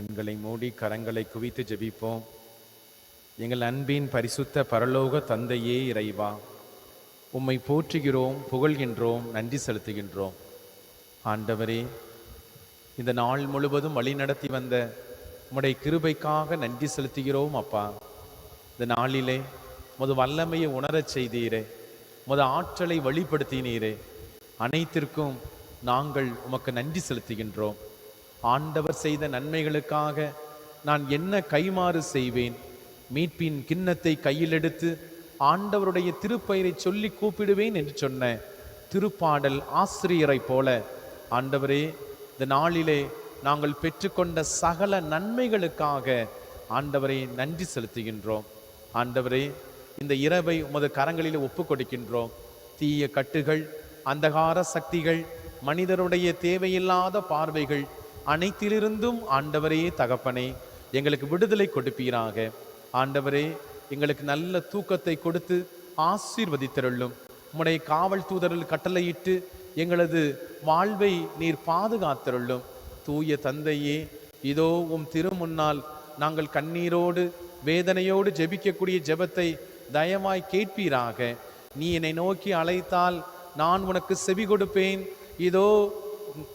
கண்களை மூடி கரங்களை குவித்து ஜெபிப்போம். எங்கள் அன்பின் பரிசுத்த பரலோக தந்தையே இறைவா உம்மை போற்றுகிறோம் புகழ்கின்றோம் நன்றி செலுத்துகின்றோம். ஆண்டவரே இந்த நாள் முழுவதும் வழி நடத்தி வந்த உம்முடைய கிருபைக்காக நன்றி செலுத்துகிறோம் அப்பா. இந்த நாளிலே முது வல்லமையை உணரச் செய்தீரே முத ஆற்றலை வழிபடுத்தினீரே அனைத்திற்கும் நாங்கள் உமக்கு நன்றி செலுத்துகின்றோம். ஆண்டவர் செய்த நன்மைகளுக்காக நான் என்ன கைமாறு செய்வேன்? மீட்பின் கிண்ணத்தை கையில் எடுத்து ஆண்டவருடைய திருப்பெயரை சொல்லி கூப்பிடுவேன் என்று சொன்ன திருப்பாடல் ஆசிரியரைப் போல ஆண்டவரே இந்த நாளிலே நாங்கள் பெற்றுக்கொண்ட சகல நன்மைகளுக்காக ஆண்டவரை நன்றி செலுத்துகின்றோம். ஆண்டவரே இந்த இரவை உமது கரங்களில் ஒப்பு கொடுக்கின்றோம். தீய கட்டுகள் அந்தகார சக்திகள் மனிதருடைய தேவையில்லாத பார்வைகள் அனைத்திலிருந்தும் ஆண்டவரே தகப்பனே எங்களுக்கு விடுதலை கொடுப்பீராக. ஆண்டவரே எங்களுக்கு நல்ல தூக்கத்தை கொடுத்து ஆசீர்வதித்தருளும். உம்முடைய காவல் தூதரில் கட்டளையிட்டு எங்களது வாழ்வை நீர் பாதுகாத்தருளும். தூய தந்தையே இதோ உம் திருமுன்னால் நாங்கள் கண்ணீரோடு வேதனையோடு ஜெபிக்கக்கூடிய ஜெபத்தை தயவாய் கேட்பீராக. நீ என்னை நோக்கி அழைத்தால் நான் உனக்கு செவி கொடுப்பேன். இதோ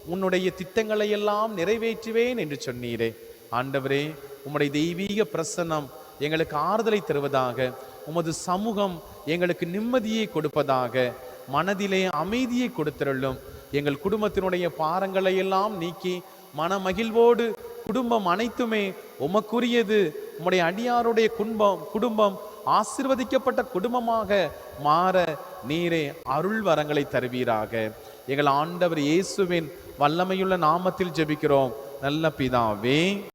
உன்னுடைய திட்டங்களை எல்லாம் நிறைவேற்றுவேன் என்று சொன்னீரே. ஆண்டவரே உம்முடைய தெய்வீக பிரசன்னம் எங்களுக்கு ஆறுதலை தருவதாக உமது சமூகம் எங்களுக்கு நிம்மதியை கொடுப்பதாக மனதிலே அமைதியை கொடுத்திருளும். எங்கள் குடும்பத்தினுடைய பாரங்களை எல்லாம் நீக்கி மனமகிழ்வோடு குடும்பம் அனைத்துமே உமக்குரியது. உம்முடைய அடியாருடைய குடும்பம் குடும்பம் ஆசிர்வதிக்கப்பட்ட குடும்பமாக மாற நீரே அருள் வரங்களை தருவீராக. எங்கள் ஆண்டவர் இயேசுவின் வல்லமையுள்ள நாமத்தில் ஜெபிக்கிறோம். நல்ல பிதாவே.